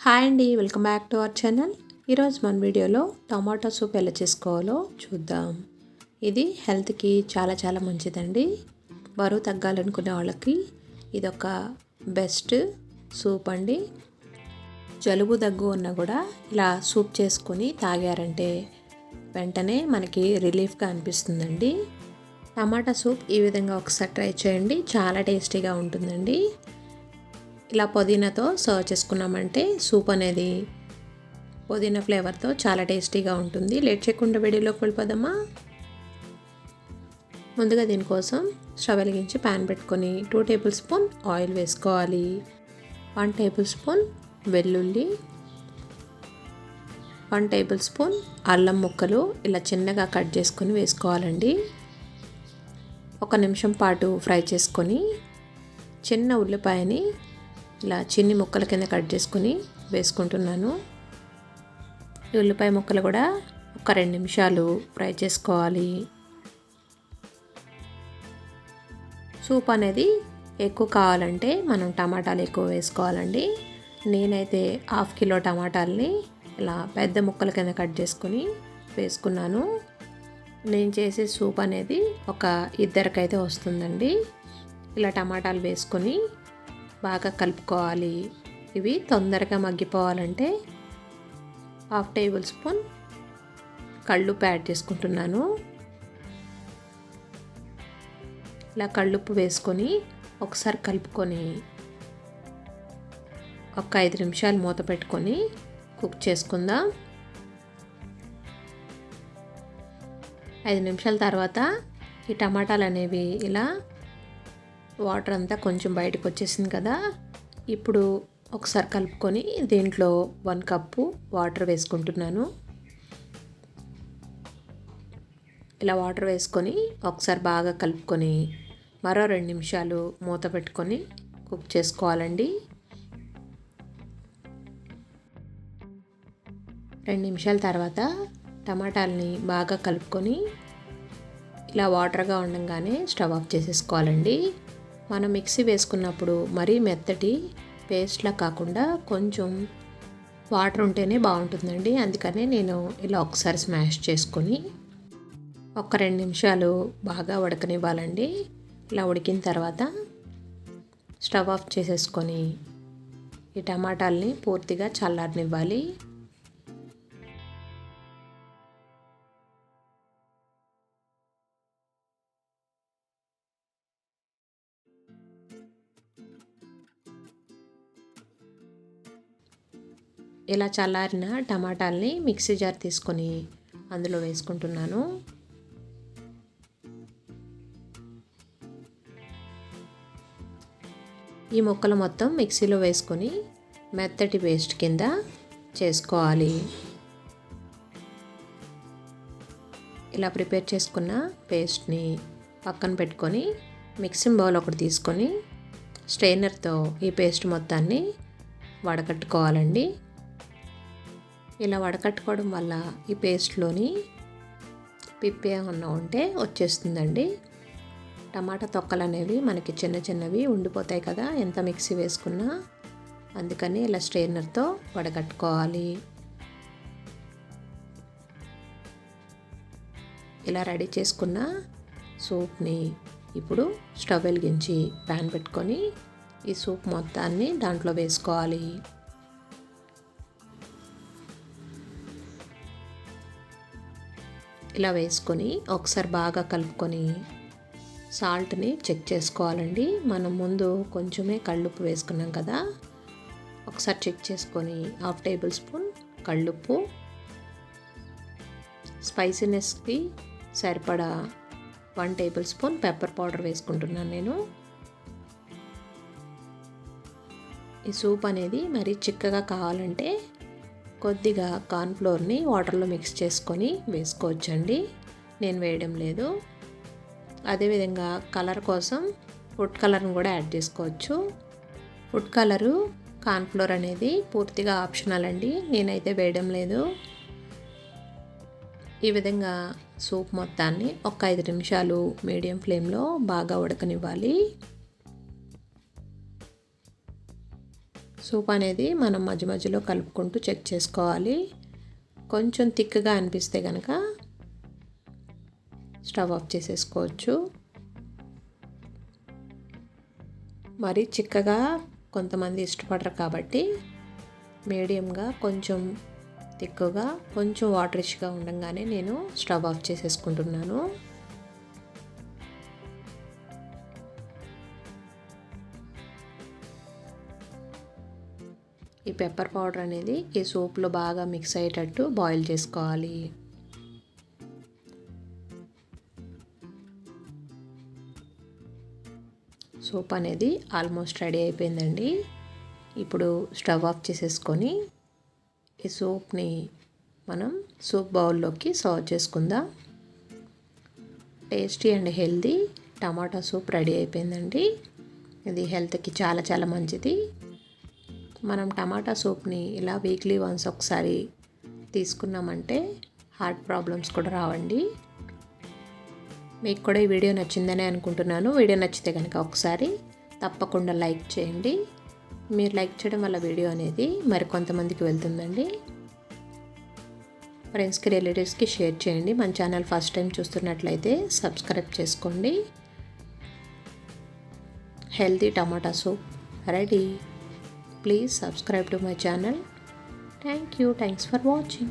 Hi అండి welcome back to our channel. ఈరోజు మన వీడియోలో టమాటా సూప్ ఎలా చేసుకోవాలో చూద్దాం. ఇది హెల్త్కి చాలా చాలా మంచిదండి. బరువు తగ్గాలనుకునే వాళ్ళకి ఇదొక బెస్ట్ సూప్ అండి. జలుబు దగ్గు ఉన్నా కూడా ఇలా సూప్ చేసుకొని తాగారంటే వెంటనే మనకి రిలీఫ్గా అనిపిస్తుందండి. టమాటా సూప్ ఈ విధంగా ఒకసారి ట్రై చేయండి చాలా టేస్టీగా ఉంటుందండి. ఇలా పుదీనాతో సర్వ్ చేసుకున్నామంటే సూప్ అనేది పుదీనా ఫ్లేవర్తో చాలా టేస్టీగా ఉంటుంది. లేట్ చేయకుండా వేడిలోకి వెళ్ళిపోదామా? ముందుగా దీనికోసం స్టవ్ వెలిగించి ప్యాన్ పెట్టుకొని టూ టేబుల్ స్పూన్ ఆయిల్ వేసుకోవాలి. వన్ టేబుల్ స్పూన్ వెల్లుల్లి వన్ టేబుల్ స్పూన్ అల్లం ముక్కలు ఇలా చిన్నగా కట్ చేసుకొని వేసుకోవాలండి. ఒక నిమిషం పాటు ఫ్రై చేసుకొని చిన్న ఉల్లిపాయని ఇలా చిన్ని ముక్కల కింద కట్ చేసుకొని వేసుకుంటున్నాను. ఉల్లిపాయ ముక్కలు కూడా ఒక రెండు నిమిషాలు ఫ్రై చేసుకోవాలి. సూప్ అనేది ఎక్కువ కావాలంటే మనం టమాటాలు ఎక్కువ వేసుకోవాలండి. నేనైతే హాఫ్ కిలో టమాటాలని ఇలా పెద్ద ముక్కల కింద కట్ చేసుకొని వేసుకున్నాను. నేను చేసే సూప్ అనేది ఒక ఇద్దరికైతే వస్తుందండి. ఇలా టమాటాలు వేసుకొని బాగా కలుపుకోవాలి. ఇవి తొందరగా మగ్గిపోవాలంటే హాఫ్ టేబుల్ స్పూన్ కళ్ళుప్పు యాడ్ చేసుకుంటున్నాను. ఇలా కళ్ళుప్పు వేసుకొని ఒకసారి కలుపుకొని ఒక ఐదు నిమిషాలు మూత పెట్టుకొని కుక్ చేసుకుందాం. ఐదు నిమిషాల తర్వాత ఈ టమాటాలు అనేవి ఇలా వాటర్ అంతా కొంచెం బయటకు వచ్చేసింది కదా. ఇప్పుడు ఒకసారి కలుపుకొని దీంట్లో వన్ కప్పు వాటర్ వేసుకుంటున్నాను. ఇలా వాటర్ వేసుకొని ఒకసారి బాగా కలుపుకొని మరో రెండు నిమిషాలు మూత పెట్టుకొని కుక్ చేసుకోవాలండి. రెండు నిమిషాల తర్వాత టమాటాలని బాగా కలుపుకొని ఇలా వాటర్గా ఉండగానే స్టవ్ ఆఫ్ చేసేసుకోవాలండి. మనం మిక్సీ వేసుకున్నప్పుడు మరీ మెత్తటి పేస్ట్లా కాకుండా కొంచెం వాటర్ ఉంటేనే బాగుంటుందండి. అందుకనే నేను ఇలా ఒకసారి స్మాష్ చేసుకొని ఒక రెండు నిమిషాలు బాగా ఉడకనివ్వాలండి. ఇలా ఉడికిన తర్వాత స్టవ్ ఆఫ్ చేసేసుకొని ఈ టమాటాలని పూర్తిగా చల్లారనివ్వాలి. ఇలా చల్లారిన టమాటాలని మిక్సీ జార్ తీసుకొని అందులో వేసుకుంటున్నాను. ఈ ముక్కలు మొత్తం మిక్సీలో వేసుకొని మెత్తటి పేస్ట్ కింద చేసుకోవాలి. ఇలా ప్రిపేర్ చేసుకున్న పేస్ట్ని పక్కన పెట్టుకొని మిక్సింగ్ బౌల్ ఒకటి తీసుకొని స్ట్రైనర్తో ఈ పేస్ట్ మొత్తాన్ని వడకట్టుకోవాలండి. ఇలా వడకట్టుకోవడం వల్ల ఈ పేస్ట్లోని పిప్పి ఏమన్నా ఉంటే వచ్చేస్తుందండి. టమాటా తొక్కలు అనేవి మనకి చిన్న చిన్నవి ఉండిపోతాయి కదా ఎంత మిక్సీ వేసుకున్నా. అందుకని ఇలా స్ట్రైనర్తో వడగట్టుకోవాలి ఇలా రెడీ చేసుకున్న సూప్ని ఇప్పుడు స్టవ్ వెలిగించి ప్యాన్ పెట్టుకొని ఈ సూప్ మొత్తాన్ని దాంట్లో వేసుకోవాలి. ఇలా వేసుకొని ఒకసారి బాగా కలుపుకొని సాల్ట్ని చెక్ చేసుకోవాలండి. మనం ముందు కొంచెమే కళ్ళుప్పు వేసుకున్నాం కదా. ఒకసారి చెక్ చేసుకొని హాఫ్ టేబుల్ స్పూన్ కళ్ళుప్పు. స్పైసీనెస్కి సరిపడా one tablespoon pepper powder వేసుకుంటున్నాను నేను. ఈ సూప్ అనేది మరీ చిక్కగా కావాలంటే కొద్దిగా కార్న్ఫ్లోర్ని వాటర్లో మిక్స్ చేసుకొని వేసుకోవచ్చండి. నేను వేయడం లేదు. అదేవిధంగా కలర్ కోసం ఫుడ్ కలర్ని కూడా యాడ్ చేసుకోవచ్చు. ఫుడ్ కలరు కార్న్ఫ్లోర్ అనేది పూర్తిగా ఆప్షనల్ అండి. నేనైతే వేయడం లేదు. ఈ విధంగా సూప్ మొత్తాన్ని ఒక ఐదు నిమిషాలు మీడియం ఫ్లేమ్లో బాగా ఉడకనివ్వాలి. సూప్ అనేది మనం మధ్య మధ్యలో కలుపుకుంటూ చెక్ చేసుకోవాలి. కొంచెం థిక్గా అనిపిస్తే కనుక స్టవ్ ఆఫ్ చేసేసుకోవచ్చు. మరి చిక్కగా కొంతమంది ఇష్టపడరు కాబట్టి మీడియంగా కొంచెం తిక్కుగా కొంచెం వాటరిష్గా ఉండగానే నేను స్టవ్ ఆఫ్ చేసేసుకుంటున్నాను. ఈ పెప్పర్ పౌడర్ అనేది ఈ సూప్లో బాగా మిక్స్ అయ్యేటట్టు బాయిల్ చేసుకోవాలి. సూప్ అనేది ఆల్మోస్ట్ రెడీ అయిపోయిందండి. ఇప్పుడు స్టవ్ ఆఫ్ చేసేసుకొని ఈ సూప్ని మనం సూప్ బౌల్లోకి సర్వ్ చేసుకుందాం. Tasty and healthy tomato soup ready అయిపోయిందండి. ఇది హెల్త్కి చాలా చాలా మంచిది. మనం టమాటా సూప్ని ఇలా వీక్లీ వన్స్ ఒకసారి తీసుకున్నామంటే హార్ట్ ప్రాబ్లమ్స్ కూడా రావండి. మీకు కూడా ఈ వీడియో నచ్చిందని అనుకుంటున్నాను. వీడియో నచ్చితే కనుక ఒకసారి తప్పకుండా లైక్ చేయండి. మీరు లైక్ చేయడం వల్ల వీడియో అనేది మరి కొంతమందికి వెళ్తుందండి. ఫ్రెండ్స్కి రిలేటివ్స్కి షేర్ చేయండి. మన ఛానల్ ఫస్ట్ టైం చూస్తున్నట్లయితే సబ్స్క్రైబ్ చేసుకోండి. Healthy tomato soup ready. Please subscribe to my channel. Thank you. Thanks for watching.